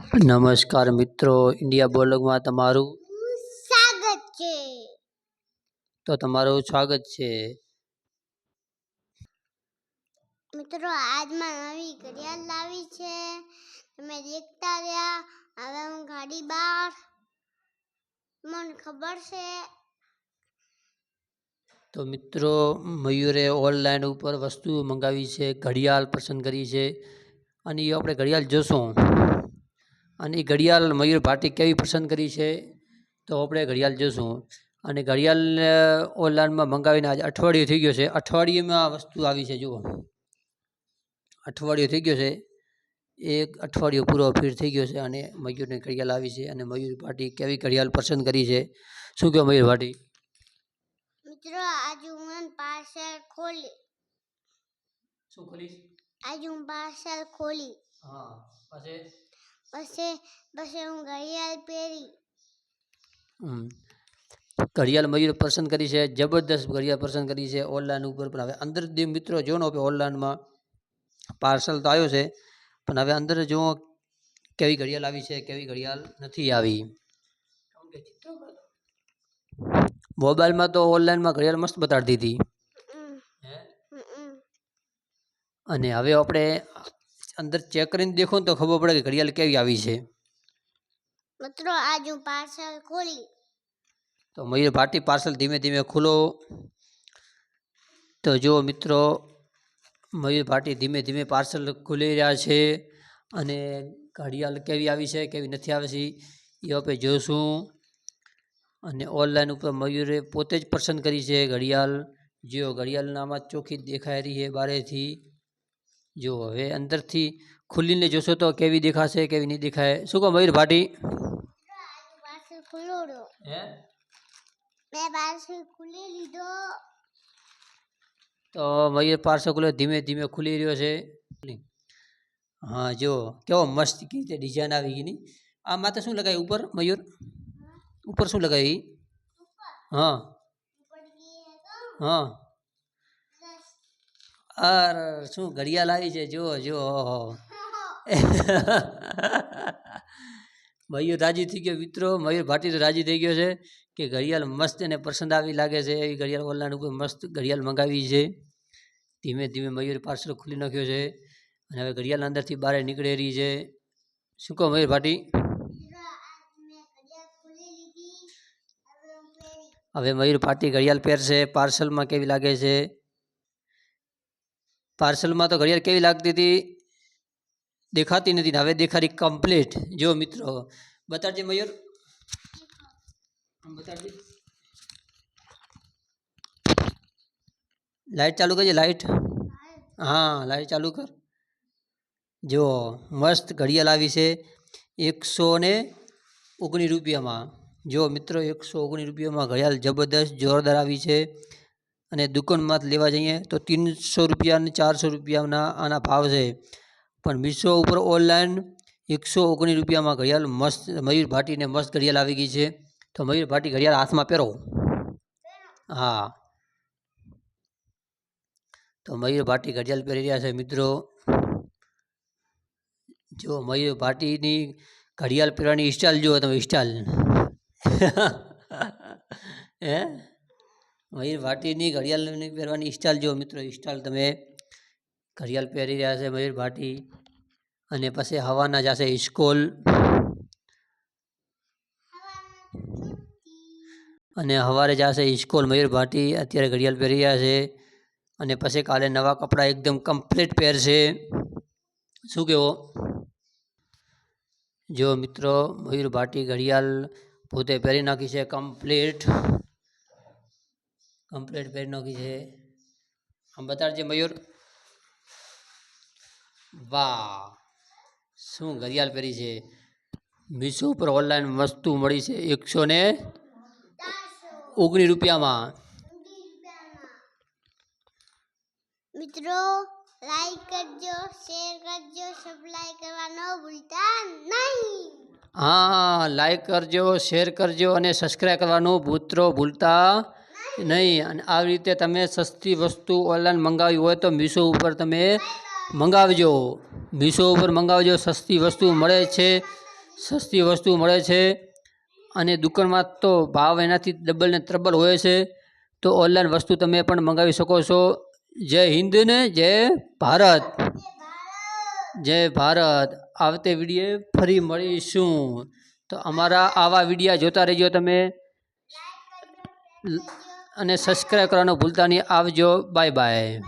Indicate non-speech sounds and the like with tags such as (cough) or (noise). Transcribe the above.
નમસ્કાર મિત્રો ઇન્ડિયા બોલોગમાં તમારું સ્વાગત છે. તો તમારું સ્વાગત છે. મિત્રો આજમાં નવી ઘડિયાળ લાવી છે. તમે દેખતા રહ્યા. હવે હું ગાડી બહાર મને ખબર છે. તો મિત્રો મયુરે ઓનલાઈન ઉપર વસ્તુ મંગાવી છે ઘડિયાળ પસંદ કરી છે. અને એ આપણે ઘડિયાળ જોશું. અને એ ઘડિયાળ મયુર ભાટી કેવી પસંદ કરી છે? તો આપણે ઘડિયાળ જોશું. અને ઘડિયાળ ઓનલાઈનમાં મંગાવીને આજે અઠવાડિયું થઈ ગયું છે. અઠવાડિયામાં આ વસ્તુ આવી છે જુઓ. અઠવાડિયું થઈ ગયું છે. એક અઠવાડિયું પૂરો ફીર થઈ ગયો છે અને મયુરની ઘડિયાળ આવી છે અને મયુર ભાટી કેવી ઘડિયાળ પસંદ કરી છે? શું કહો મયુર ભાટી મિત્રો આજે હું પાર્સલ ખોલી. શું ખોલી આજે હું પાર્સલ ખોલી. હા પછી. પછી પછી હું ઘડિયાળ પહેરી. ઘડિયાળ મયુર પસંદ કરી છે જબરદસ્ત ઘડિયાળ પસંદ કરી છે ઓનલાઈન ઉપર. પણ હવે અંદર મિત્રો જો ને ઓનલાઈનમાં પાર્સલ તો આવ્યો છે પણ હવે અંદર જો કેવી ઘડિયાળ આવી છે કેવી ઘડિયાળ નથી આવી. મોબાઈલમાં તો ઓનલાઈનમાં ઘડિયાળ મસ્ત બતાડતી હતી. અને હવે આપણે અંદર ચેક કરીને દેખો ને તો ખબર પડે કે ઘડિયાળ કેવી આવી છે. મિત્રો આજ હું પાર્સલ ખોલી. તો મયુર ભાટી પાર્સલ ધીમે ધીમે ખુલો. તો જો મિત્રો મયુર ભાટી ધીમે ધીમે પાર્સલ ખુલી રહ્યા છે અને ઘડિયાળ કેવી આવી છે કેવી નથી આવી છે એ આપણે જોશું અને ઓનલાઈન ઉપર મયુરે પોતે જ પસંદ કરી છે ઘડિયાળ. જો ઘડિયાળનામાં ચોખ્ખી દેખાઈ રહી છે બારેથી. જો હવે અંદરથી ખુલીને જોશો તો કેવી દેખાશે કેવી નહીં દેખાય શું કહો મયુર ભાટી પાર્સલ ખોલો હે મેં પાર્સલ ખોલી લીધો તો મયુર પાર્સલ ખુલે ધીમે ધીમે ખુલી રહ્યો છે હા જો કેવો મસ્ત કઈ રીતે ડિઝાઇન આવી ગઈ નહીં આ માથે શું લગાવ્યું ઉપર મયુર ઉપર શું લગાવ્યું હા ઉપર ગઈ હે તો હા અર શું ઘડિયાળ આવી છે? જો જો ઓહો. મયુર રાજી થઈ ગયો. મિત્રો, મયુર ભાટી તો રાજી થઈ ગયો છે કે ઘડિયાળ મસ્ત એને પસંદ આવી લાગે છે. એવી ઘડિયાળ ઓનલાઈન ઉપર મસ્ત ઘડિયાળ મંગાવી છે. ધીમે ધીમે મયુર પાર્સલ ખુલી નાખ્યો છે અને હવે ઘડિયાળ અંદરથી બહાર નીકળે રહી છે. શું કહો મયુર ભાટી? હવે મયુર ભાટી ઘડિયાળ પહેરશે. પાર્સલમાં કેવી લાગે છે? પાર્સલમાં તો ઘડિયાળ કેવી લાગતી હતી? દેખાતી નથી ને હવે દેખાડી કમ્પ્લીટ જો મિત્રો, બતાડજે મયુર. બતાડજે. લાઈટ ચાલુ કરજે, લાઈટ. હા, લાઈટ ચાલુ કર. જો, મસ્ત ઘડિયાળ આવી છે એકસો ને ઓગણીસ રૂપિયામાં. જો મિત્રો, એકસો ઓગણીસ રૂપિયામાં ઘડિયાળ જબરદસ્ત જોરદાર આવી છે. અને દુકાનમાં લેવા જઈએ તો ત્રણસો રૂપિયા અને ચારસો રૂપિયાના આના ભાવ છે. પણ મીશો ઉપર ઓનલાઈન એકસો ઓગણીસ રૂપિયામાં ઘડિયાળ મસ્ત, મયુર ભાટીને મસ્ત ઘડિયાળ આવી ગઈ છે. તો મયુર ભાટી ઘડિયાળ હાથમાં પહેરો. હા. તો મયુર ભાટી ઘડિયાળ પહેરી રહ્યા છે મિત્રો. જો મયુર ભાટીની ઘડિયાળ પહેરવાની સ્ટાઇલ જુઓ તમે સ્ટાઇલ (laughs) હે? મયુર ભાટીની ઘડિયાળની પહેરવાની સ્ટાઇલ જો મિત્રો સ્ટાઇલ તમે ઘડિયાળ પહેરી રહ્યા છે મયુર ભાટી અને પછી હવાના જશે ઇસ્કોલ અને સવારે જશે ઇસ્કોલ મયુર ભાટી, અત્યારે ઘડિયાળ પહેરી રહ્યા છે અને પછી કાલે નવા કપડાં એકદમ કમ્પ્લીટ પહેરશે. શું કહેવો જો મિત્રો, મયુર ભાટી ઘડિયાળ પોતે પહેરી નાખી છે કમ્પ્લીટ. કમ્પ્લીટ પહેરી નાખી છે. આમ બતાડજે મયુર. વાહ શું ઘડિયાળ પહેરી છે? મીશો ઉપર ઓનલાઈન વસ્તુ મળી છે એકસો ને ઓગણીસ રૂપિયામાં. મિત્રો લાઈક કરજો શેર કરજો સબસ્ક્રાઇબ કરવા ન ભૂલતા નહીં. હા લાઈક કરજો શેર કરજો અને સબસ્ક્રાઈબ કરવાનું ભૂત્રો ભૂલતા નહીં, અને આવી રીતે તમે સસ્તી વસ્તુ ઓનલાઈન મંગાવી હોય તો મીશો ઉપર તમે મંગાવજો. મીશો ઉપર મંગાવજો, સસ્તી વસ્તુ મળે છે, સસ્તી વસ્તુ મળે છે. અને દુકાનમાં તો ભાવ એનાથી ડબલ ને ત્રબલ હોય છે. તો ઓનલાઈન વસ્તુ તમે પણ મંગાવી શકો છો. જય હિન્દ ને જય ભારત. જય ભારત. આવતે વિડીયે ફરી મળીશું. તો અમારા આવા વિડીયા જોતા રહેજો તમે. અને સબસ્ક્રાઈબ કરવાનું ભૂલતા નહીં. આવજો. Bye bye